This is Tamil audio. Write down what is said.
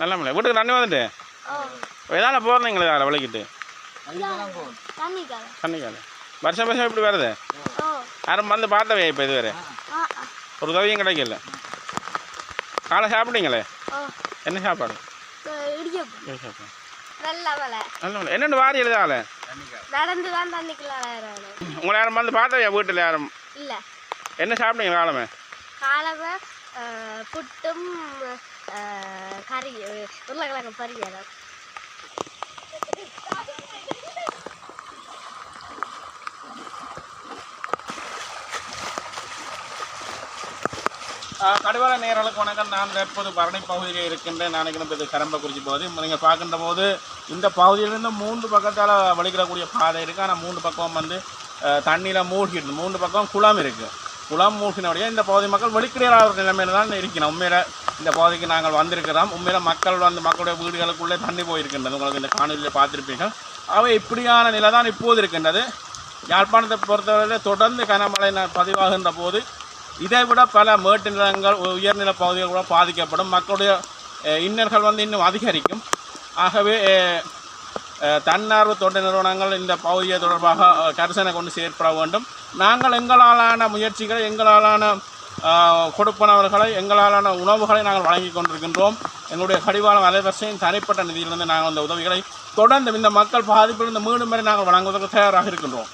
நல்ல மழை வீட்டுக்கு தண்ணி வந்துட்டு? எதால போகிறீங்களே அதில் விளக்கிட்டு? தண்ணி காலம் தண்ணி காலை வருஷம் வருஷம் இப்படி வருது? யாரும் வந்து பார்த்தவே இப்போ இதுவரை. ஒரு உதவியும் கிடைக்கல. காலை சாப்பிட்டீங்களே? என்ன சாப்பாடு? என்னென்னு வாரி எழுதால நடந்து தான் உங்களை யாரும் வந்து பார்த்தவே வீட்டில் யாரும்? என்ன சாப்பிட்டீங்க காலமே? காலமை புட்டும் ஆ, கறி உருளைக்கிழங்கு பரியலாம் கடிவாள நேர்களுக்கு வணக்கம் நான் தற்போது பரணி பகுதியில் இருக்கின்றேன் நினைக்கிறேன் இது கரம்பக்குறிச்சி பகுதி நீங்கள் பார்க்கின்ற போது இந்த பகுதியிலிருந்து மூன்று பக்கத்தால் வலிக்கிறக்கூடிய பாதை இருக்குது ஆனால் மூன்று பக்கம் வந்து தண்ணியில் மூழ்கிடுது மூன்று பக்கம் குளம் இருக்குது குளம் மூழ்கினோடைய இந்த பகுதி மக்கள் வெளிக்கிடையாளர் நிலைமையில தான் இருக்கிறோம். உண்மையில் இந்த பகுதிக்கு நாங்கள் வந்திருக்கிறோம். உண்மையில் மக்கள் வந்து மக்களுடைய வீடுகளுக்குள்ளே தண்ணி போயிருக்கின்றது. உங்களுக்கு இந்த காணொலியில் பார்த்துருப்பீர்கள். அவை இப்படியான நிலை தான் இப்போது இருக்கின்றது. யாழ்ப்பாணத்தை பொறுத்தவரையில் தொடர்ந்து கனமழை பதிவாகின்ற போது இதை விட பல மேட்டு நிலங்கள் உயர்நில பகுதிகள் கூட பாதிக்கப்படும். மக்களுடைய இன்னர்கள் இன்னல்கள் வந்து இன்னும் அதிகரிக்கும். ஆகவே தன்னார்வ தொண்டு நிறுவனங்கள் இந்த பகுதியை தொடர்பாக கரிசனை கொண்டு செயற்பட வேண்டும். நாங்கள் எங்களாலான முயற்சிகளை எங்களாலான கொடுப்பனவர்களை எங்களாலான உணவுகளை நாங்கள் வழங்கி கொண்டிருக்கின்றோம். எங்களுடைய கடிவாளம் அலைவரிசையின் தனிப்பட்ட நிதியிலிருந்து நாங்கள் அந்த உதவிகளை தொடர்ந்து இந்த மக்கள் பாதிப்பிலிருந்து மீண்டும் வரை நாங்கள் வழங்குவதற்கு தயாராக இருக்கின்றோம்.